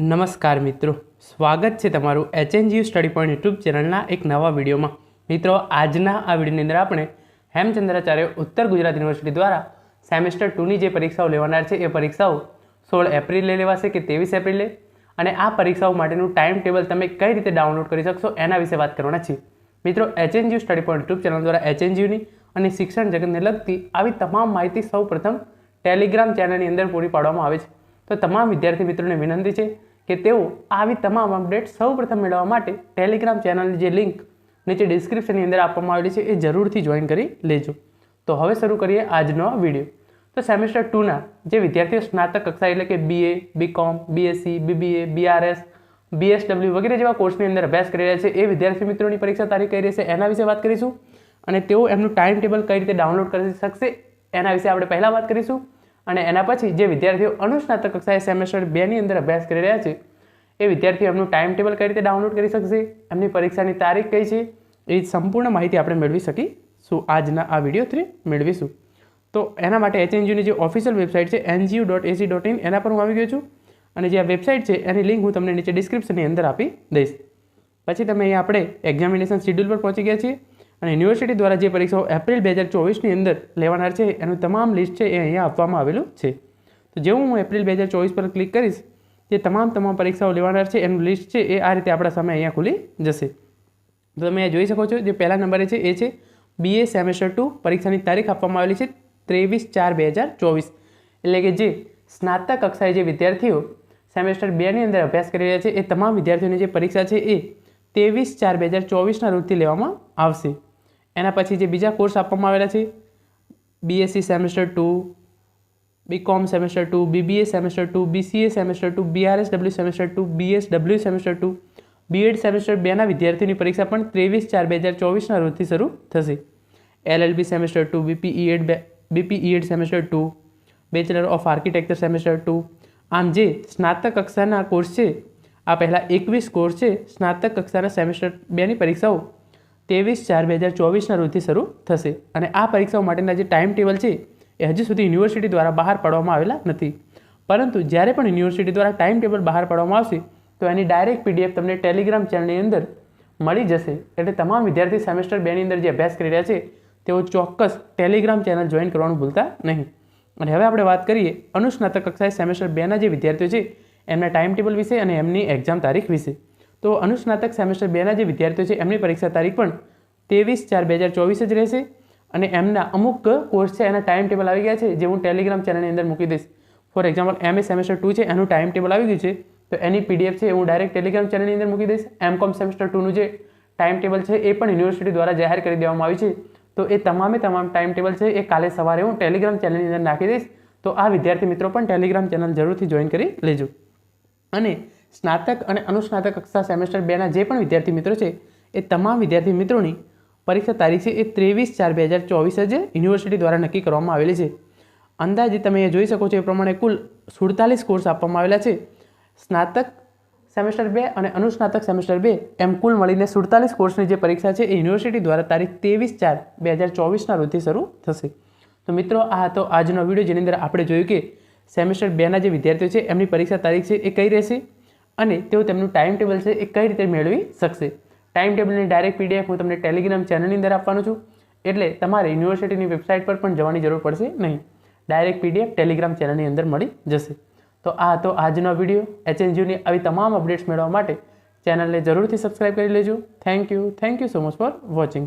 નમસ્કાર મિત્રો. સ્વાગત છે તમારું એચએનજીયુ સ્ટડી પોઈન્ટ યુટ્યુબ ચેનલના એક નવા વિડીયોમાં. મિત્રો, આજના આ વિડીયોની અંદર આપણે હેમચંદ્રાચાર્ય ઉત્તર ગુજરાત યુનિવર્સિટી દ્વારા સેમેસ્ટર ટુની જે પરીક્ષાઓ લેવાનાર છે, એ પરીક્ષાઓ સોળ એપ્રિલે લેવાશે કે ત્રેવીસ એપ્રિલે અને આ પરીક્ષાઓ માટેનું ટાઈમ ટેબલ તમે કઈ રીતે ડાઉનલોડ કરી શકશો, એના વિશે વાત કરવાના છીએ. મિત્રો HNGU study point YouTube channel દ્વારા એચએનજીયુની અને શિક્ષણ જગતને લગતી આવી તમામ માહિતી સૌ પ્રથમ ટેલિગ્રામ ચેનલની અંદર પૂરી પાડવામાં આવે છે. તો તમામ વિદ્યાર્થી મિત્રોને વિનંતી છે કે તેઓ આવી તમામ અપડેટ સૌ પ્રથમ મેળવવા માટે ટેલિગ્રામ ચેનલની જે લિંક નીચે ડિસ્ક્રિપ્શનની અંદર આપવામાં આવેલી છે એ જરૂરથી જોઈન કરી લેજો. તો હવે શરૂ કરીએ આજનો વીડિયો. તો સેમેસ્ટર ટુના જે વિદ્યાર્થીઓ સ્નાતક કક્ષા એટલે કે BA BCom BSc BBA BRS BSW વગેરે જેવા કોર્સની અંદર અભ્યાસ કરી રહ્યા છે એ વિદ્યાર્થી મિત્રોની પરીક્ષા તારીખ કઈ રહેશે એના વિશે વાત કરીશું. અને તેઓ એમનું ટાઈમ ટેબલ કઈ રીતે ડાઉનલોડ કરી શકશે એના વિશે આપણે પહેલાં વાત કરીશું. અને એના પછી જે વિદ્યાર્થીઓ અનુસ્નાતક કક્ષાએ સેમેસ્ટર બેની અંદર અભ્યાસ કરી રહ્યા છે, એ વિદ્યાર્થીઓ એમનું ટાઈમ ટેબલ કઈ રીતે ડાઉનલોડ કરી શકશે, એમની પરીક્ષાની તારીખ કઈ છે એ સંપૂર્ણ માહિતી આપણે મેળવી શકીશું. આજના આ વીડિયો થ્રી મેળવીશું. તો એના માટે એચએનજીયુની જે ઓફિશિયલ વેબસાઇટ છે NGU dot AC dot in એના પર હું આવી ગયો છું. અને જે આ વેબસાઇટ છે, એની લિંક હું તમને નીચે ડિસ્ક્રિપ્શનની અંદર આપી દઈશ. પછી તમે અહીંયા આપણે એક્ઝામિનેશન શિડ્યુલ પર પહોંચી ગયા છીએ. અને યુનિવર્સિટી દ્વારા જે પરીક્ષાઓ એપ્રિલ બે હજાર ચોવીસની અંદર લેવાનાર છે, એનું તમામ લિસ્ટ છે એ અહીંયા આપવામાં આવેલું છે. તો જેવું હું એપ્રિલ બે હજાર ચોવીસ પર ક્લિક કરીશ, જે તમામ તમામ પરીક્ષાઓ લેવાનાર છે, એનું લિસ્ટ છે એ આ રીતે આપણા સામે અહીંયા ખુલી જશે. તો તમે અહીંયા જોઈ શકો છો, જે પહેલા નંબરે છે એ છે બીએ સેમેસ્ટર ટુ પરીક્ષાની તારીખ આપવામાં આવેલી છે ત્રેવીસ ચાર બે હજાર ચોવીસ. એટલે કે જે સ્નાતક કક્ષાએ જે વિદ્યાર્થીઓ સેમેસ્ટર બેની અંદર અભ્યાસ કરી રહ્યા છે, એ તમામ વિદ્યાર્થીઓની જે પરીક્ષા છે એ ત્રેવીસ ચાર બે હજાર ચોવીસના રોજથી લેવામાં આવશે. એના પછી જે બીજા કોર્સ આપવામાં આવેલા છે BSc semester two BCom semester two BBA semester two BCA semester two BRS W semester two BS W semester two BEd semester બેના વિદ્યાર્થીઓની પરીક્ષા પણ ત્રેવીસ ચાર બે હજાર ચોવીસના રોજથી શરૂ થશે. LLB semester two BPEd BPEd semester two bachelor of architecture semester two આમ જે સ્નાતક કક્ષાના કોર્સ છે, આ પહેલાં એકવીસ કોર્સ છે, સ્નાતક કક્ષાના સેમેસ્ટર બેની પરીક્ષાઓ ત્રેવીસ ચાર બે હજાર ચોવીસના રોજથી શરૂ થશે. અને આ પરીક્ષાઓ માટેના જે ટાઈમ ટેબલ છે, એ હજી સુધી યુનિવર્સિટી દ્વારા બહાર પાડવામાં આવેલા નથી. પરંતુ જ્યારે પણ યુનિવર્સિટી દ્વારા ટાઈમ ટેબલ બહાર પાડવામાં આવશે, તો એની ડાયરેક્ટ પીડીએફ તમને ટેલિગ્રામ ચેનલની અંદર મળી જશે. એટલે તમામ વિદ્યાર્થી સેમેસ્ટર બેની અંદર જે અભ્યાસ કરી રહ્યા છે, તેઓ ચોક્કસ ટેલિગ્રામ ચેનલ જોઈન કરવાનું ભૂલતા નહીં. અને હવે આપણે વાત કરીએ અનુસ્નાતક કક્ષાએ સેમેસ્ટર બેના જે વિદ્યાર્થીઓ છે, એમના ટાઈમ ટેબલ વિશે અને એમની એક્ઝામ તારીખ વિશે. તો અનુસ્નાતક સેમેસ્ટર બેના જે વિદ્યાર્થીઓ છે, એમની પરીક્ષા તારીખ પણ ત્રેવીસ ચાર બે હજાર ચોવીસ જ રહેશે અને એમના અમુક કોર્સ છે, એના ટાઈમ ટેબલ આવી ગયા છે, જે હું ટેલિગ્રામ ચેનલની અંદર મૂકી દઈશ. For example M A semester two છે, એનું ટાઈમ ટેબલ આવી ગયું છે, તો એની પીડીએફ છે, હું ડાયરેક્ટ ટેલિગ્રામ ચેનલની અંદર મૂકી દઈશ. એમ કોમ સેમેસ્ટર ટુનું જે ટાઈમ ટેબલ છે, એ પણ યુનિવર્સિટી દ્વારા જાહેર કરી દેવામાં આવી છે. તો એ તમામે તમામ ટાઈમ ટેબલ છે, એ કાલે સવારે હું ટેલિગ્રામ ચેનલની અંદર નાખી દઈશ. તો આ વિદ્યાર્થી મિત્રો પણ ટેલિગ્રામ ચેનલ જરૂરથી જોઈન કરી લેજો. અને સ્નાતક અને અનુસ્નાતક કક્ષા સેમેસ્ટર બેના જે પણ વિદ્યાર્થી મિત્રો છે, એ તમામ વિદ્યાર્થી મિત્રોની પરીક્ષા તારીખ છે એ ત્રેવીસ ચાર બે હજાર ચોવીસ જ યુનિવર્સિટી દ્વારા નક્કી કરવામાં આવેલી છે. અંદાજે તમે એ જોઈ શકો છો એ પ્રમાણે કુલ સુડતાલીસ કોર્સ આપવામાં આવેલા છે. સ્નાતક સેમેસ્ટર બે અને અનુસ્નાતક સેમેસ્ટર બે એમ કુલ મળીને સુડતાલીસ કોર્સની જે પરીક્ષા છે એ યુનિવર્સિટી દ્વારા તારીખ ત્રેવીસ ચાર બે હજાર ચોવીસના રોજથી શરૂ થશે. તો મિત્રો, આ હતો આજનો વીડિયો, જેની અંદર આપણે જોયું કે સેમેસ્ટર બેના જે વિદ્યાર્થીઓ છે, એમની પરીક્ષા તારીખ છે એ કઈ રહેશે? અને તેઓ તેમનું ટાઈમ ટેબલ છે એ કઈ રીતે મેળવી શકશે? ટાઈમ ટેબલની ડાયરેક્ટ પીડીએફ હું તમને ટેલિગ્રામ ચેનલની અંદર આપવાનું છું. એટલે તમારે યુનિવર્સિટીની વેબસાઇટ પર પણ જવાની જરૂર પડશે નહીં. ડાયરેક્ટ પીડીએફ ટેલિગ્રામ ચેનલની અંદર મળી જશે. તો આ હતો આજનો વીડિયો એચએનજીયુની આવી તમામ અપડેટ્સ મેળવવા માટે ચેનલને જરૂરથી સબસ્ક્રાઈબ કરી લેજો. Thank you thank you so much for watching